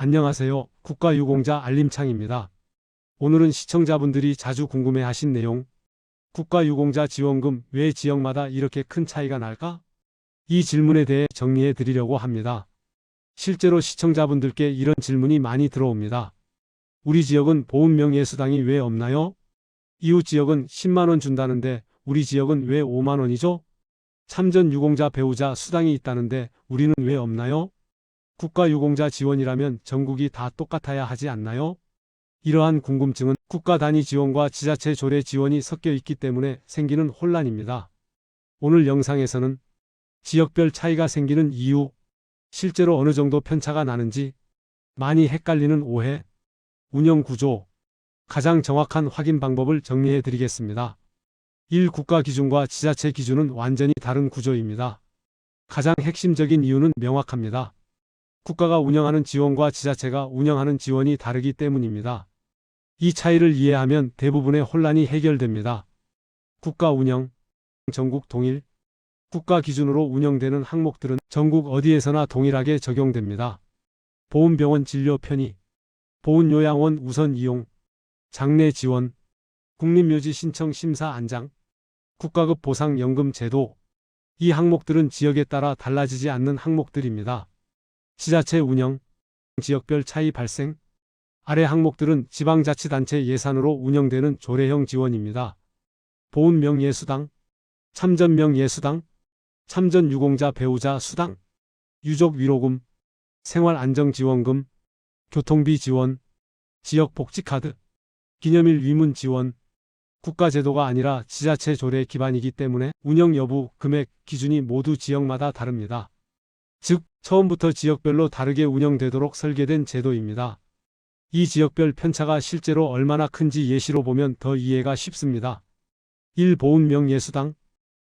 안녕하세요. 국가유공자 알림창입니다. 오늘은 시청자분들이 자주 궁금해하신 내용, 국가유공자 지원금 왜 지역마다 이렇게 큰 차이가 날까? 이 질문에 대해 정리해 드리려고 합니다. 실제로 시청자분들께 이런 질문이 많이 들어옵니다. 우리 지역은 보훈명예수당이 왜 없나요? 이웃 지역은 10만원 준다는데 우리 지역은 왜 5만원이죠? 참전 유공자 배우자 수당이 있다는데 우리는 왜 없나요? 국가유공자 지원이라면 전국이 다 똑같아야 하지 않나요? 이러한 궁금증은 국가 단위 지원과 지자체 조례 지원이 섞여 있기 때문에 생기는 혼란입니다. 오늘 영상에서는 지역별 차이가 생기는 이유, 실제로 어느 정도 편차가 나는지, 많이 헷갈리는 오해, 운영 구조, 가장 정확한 확인 방법을 정리해 드리겠습니다. 1. 국가 기준과 지자체 기준은 완전히 다른 구조입니다. 가장 핵심적인 이유는 명확합니다. 국가가 운영하는 지원과 지자체가 운영하는 지원이 다르기 때문입니다. 이 차이를 이해하면 대부분의 혼란이 해결됩니다. 국가 운영, 전국 동일, 국가 기준으로 운영되는 항목들은 전국 어디에서나 동일하게 적용됩니다. 보훈병원 진료 편의, 보훈요양원 우선 이용, 장례 지원, 국립묘지 신청 심사 안장, 국가급 보상연금 제도, 이 항목들은 지역에 따라 달라지지 않는 항목들입니다. 지자체 운영, 지역별 차이 발생, 아래 항목들은 지방자치단체 예산으로 운영되는 조례형 지원입니다. 보훈명예 수당, 참전명예 수당, 참전유공자 배우자 수당, 유족위로금, 생활안정지원금, 교통비 지원, 지역복지카드, 기념일 위문 지원, 국가제도가 아니라 지자체 조례 기반이기 때문에 운영 여부, 금액, 기준이 모두 지역마다 다릅니다. 즉, 처음부터 지역별로 다르게 운영되도록 설계된 제도입니다. 이 지역별 편차가 실제로 얼마나 큰지 예시로 보면 더 이해가 쉽습니다. 1. 보훈명 예수당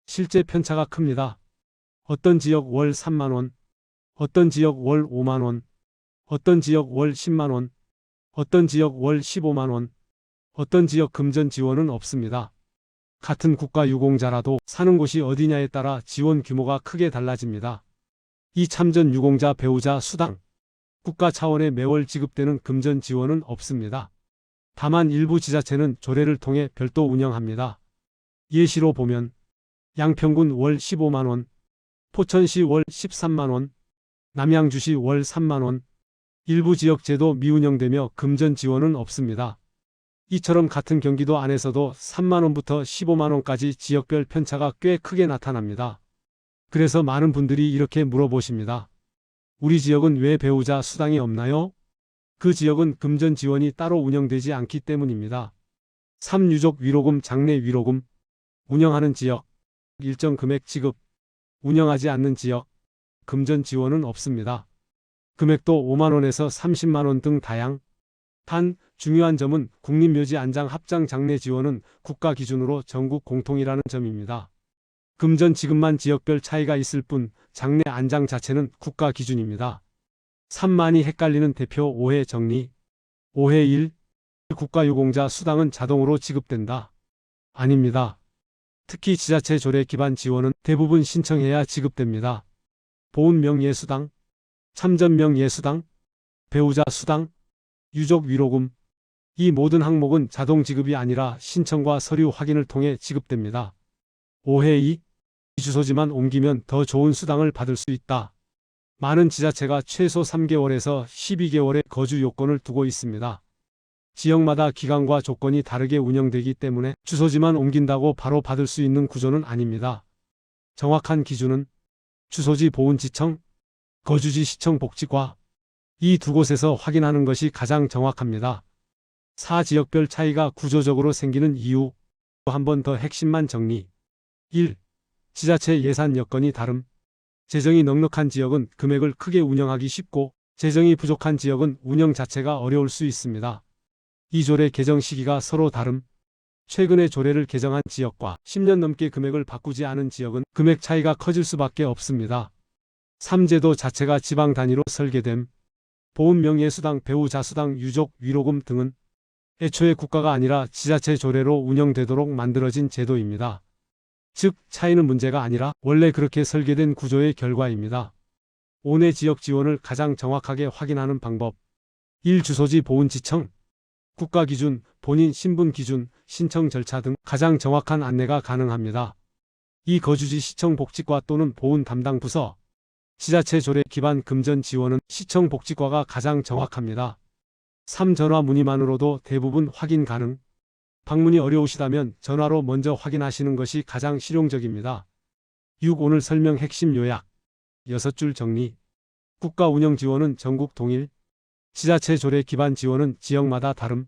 실제 편차가 큽니다. 어떤 지역 월 3만원, 어떤 지역 월 5만원, 어떤 지역 월 10만원, 어떤 지역 월 15만원, 어떤 지역 금전 지원은 없습니다. 같은 국가 유공자라도 사는 곳이 어디냐에 따라 지원 규모가 크게 달라집니다. 이 참전 유공자 배우자 수당, 국가 차원의 매월 지급되는 금전 지원은 없습니다. 다만 일부 지자체는 조례를 통해 별도 운영합니다. 예시로 보면 양평군 월 15만원, 포천시 월 13만원, 남양주시 월 3만원, 일부 지역 제도 미운영되며 금전 지원은 없습니다. 이처럼 같은 경기도 안에서도 3만원부터 15만원까지 지역별 편차가 꽤 크게 나타납니다. 그래서 많은 분들이 이렇게 물어보십니다. 우리 지역은 왜 배우자 수당이 없나요? 그 지역은 금전 지원이 따로 운영되지 않기 때문입니다. 3. 유족 위로금 장례 위로금 운영하는 지역 일정 금액 지급 운영하지 않는 지역 금전 지원은 없습니다. 금액도 5만원에서 30만원 등 다양 단 중요한 점은 국립묘지 안장 합장 장례 지원은 국가 기준으로 전국 공통이라는 점입니다. 금전 지급만 지역별 차이가 있을 뿐 장례 안장 자체는 국가 기준입니다. 3만이 헷갈리는 대표 오해 정리. 오해 1. 국가유공자 수당은 자동으로 지급된다. 아닙니다. 특히 지자체 조례 기반 지원은 대부분 신청해야 지급됩니다. 보훈명예수당, 참전명예수당, 배우자 수당, 유족 위로금, 이 모든 항목은 자동 지급이 아니라 신청과 서류 확인을 통해 지급됩니다. 오해 2. 주소지만 옮기면 더 좋은 수당을 받을 수 있다. 많은 지자체가 최소 3개월에서 12개월의 거주 요건을 두고 있습니다. 지역마다 기간과 조건이 다르게 운영되기 때문에 주소지만 옮긴다고 바로 받을 수 있는 구조는 아닙니다. 정확한 기준은 주소지 보훈지청, 거주지 시청 복지과 이 두 곳에서 확인하는 것이 가장 정확합니다. 사 지역별 차이가 구조적으로 생기는 이유 한번 더 핵심만 정리 1. 지자체 예산 여건이 다름 재정이 넉넉한 지역은 금액을 크게 운영하기 쉽고 재정이 부족한 지역은 운영 자체가 어려울 수 있습니다. 이 조례 개정 시기가 서로 다름 최근에 조례를 개정한 지역과 10년 넘게 금액을 바꾸지 않은 지역은 금액 차이가 커질 수밖에 없습니다. 3제도 자체가 지방 단위로 설계됨 보훈명예수당, 배우자수당, 유족, 위로금 등은 애초에 국가가 아니라 지자체 조례로 운영되도록 만들어진 제도입니다. 즉 차이는 문제가 아니라 원래 그렇게 설계된 구조의 결과입니다. 온해 지역 지원을 가장 정확하게 확인하는 방법 1. 주소지 보훈지청 국가 기준, 본인 신분 기준, 신청 절차 등 가장 정확한 안내가 가능합니다. 2. 거주지 시청 복지과 또는 보훈 담당 부서 지자체 조례 기반 금전 지원은 시청 복지과가 가장 정확합니다. 3. 전화 문의만으로도 대부분 확인 가능. 방문이 어려우시다면 전화로 먼저 확인하시는 것이 가장 실용적입니다. 6. 오늘 설명 핵심 요약 6줄 정리 국가 운영 지원은 전국 동일 지자체 조례 기반 지원은 지역마다 다름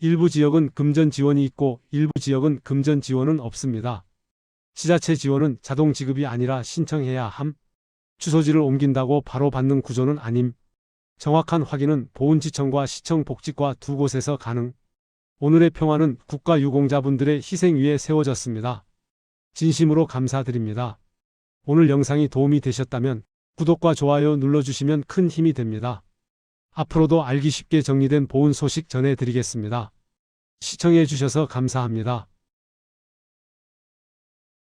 일부 지역은 금전 지원이 있고 일부 지역은 금전 지원은 없습니다. 지자체 지원은 자동 지급이 아니라 신청해야 함. 주소지를 옮긴다고 바로 받는 구조는 아님. 정확한 확인은 보훈지청과 시청복지과 두 곳에서 가능. 오늘의 평화는 국가 유공자분들의 희생 위에 세워졌습니다. 진심으로 감사드립니다. 오늘 영상이 도움이 되셨다면 구독과 좋아요 눌러주시면 큰 힘이 됩니다. 앞으로도 알기 쉽게 정리된 보훈 소식 전해드리겠습니다. 시청해 주셔서 감사합니다.